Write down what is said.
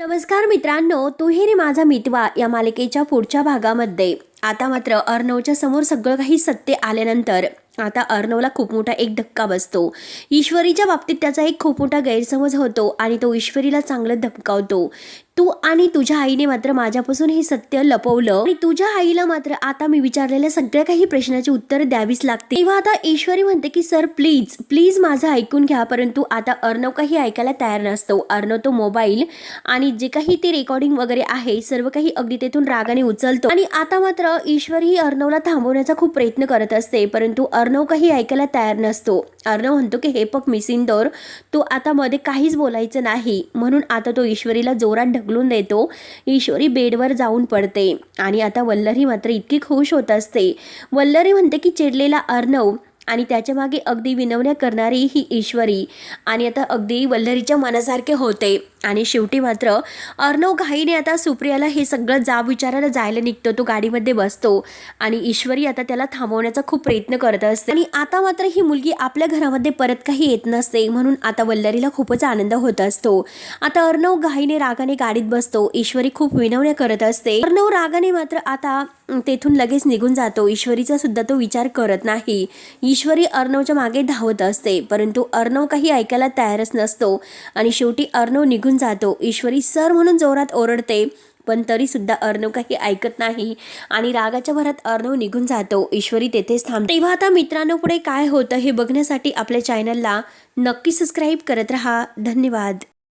नमस्कार मित्रांनो तू हे रे माझा मितवा या मालिकेच्या पुढच्या भागामध्ये. आता मात्र अर्णवच्या समोर सगळं काही सत्य आल्यानंतर आता अर्णवला खूप मोठा एक धक्का बसतो. ईश्वरीच्या बाबतीत त्याचा एक खूप मोठा गैरसमज होतो आणि तो ईश्वरीला चांगलं धपकावतो तू आणि तुझ्या आईने मात्र माझ्यापासून हे सत्य लपवलं. आणि तुझ्या आईला मात्र आता मी विचारलेल्या सगळ्या काही प्रश्नाची उत्तर द्यावीच लागते तेव्हा आता ईश्वरी म्हणते की सर प्लीज प्लीज माझं ऐकून घ्या परंतु आता अर्णव काही ऐकायला तयार नसतो. अर्णव तो मोबाईल आणि जे काही ते रेकॉर्डिंग वगैरे आहे सर्व काही अगदी तेथून रागाने उचलतो. आणि आता मात्र ईश्वर ही अर्णवला थांबवण्याचा खूप प्रयत्न करत असते परंतु अर्णव काही ऐकायला तयार नसतो. अर्णव म्हणतो की हे पक मिसिंदोर तो आता मध्ये काहीच बोलायचं नाही. म्हणून आता तो ईश्वरीला जोरात ढकलून देतो. ईश्वरी बेडवर जाऊन पडते. आणि आता वल्लरी मात्र इतकी खुश होत असते. वल्लरी म्हणते की चिडलेला अर्णव आणि त्याच्यामागे अगदी विनवण्या करणारी ही ईश्वरी. आणि आता अगदी वल्लरीच्या मनासारखे होते. आणि शेवटी मात्र अर्णव घाईने आता सुप्रियाला हे सगळं जाब विचारायला जायला निघतो. तो गाडीमध्ये बसतो. आणि ईश्वरी आता त्याला थांबवण्याचा खूप प्रयत्न करत असते. आणि आता मात्र ही मुलगी आपल्या घरामध्ये परत काही येत नसते. म्हणून आता वल्लरीला खूपच आनंद होत असतो. आता अर्णव घाईने रागाने गाडीत बसतो. ईश्वरी खूप विनवण्या करत असते. अर्णव रागाने मात्र आता तेथून लगेच निघून जातो. ईश्वरीचा सुद्धा तो विचार करत नाही. ईश्वरी अर्णवच्या मागे धावत असते परंतु अर्णव काही ऐकायला तयारच नसतो आणि शेवटी अर्णव निघून जातो. ईश्वरी सर म्हणून जोरात ओरडते पण तरी सुद्धा अर्णव काही ऐकत नाही आणि रागाच्या भरात अर्णव निघून जातो. ईश्वरी तेथेच थांबते. तेव्हा आता मित्रांनो पुढे काय होतं हे बघण्यासाठी आपल्या चॅनलला नक्की सबस्क्राईब करत राहा. धन्यवाद.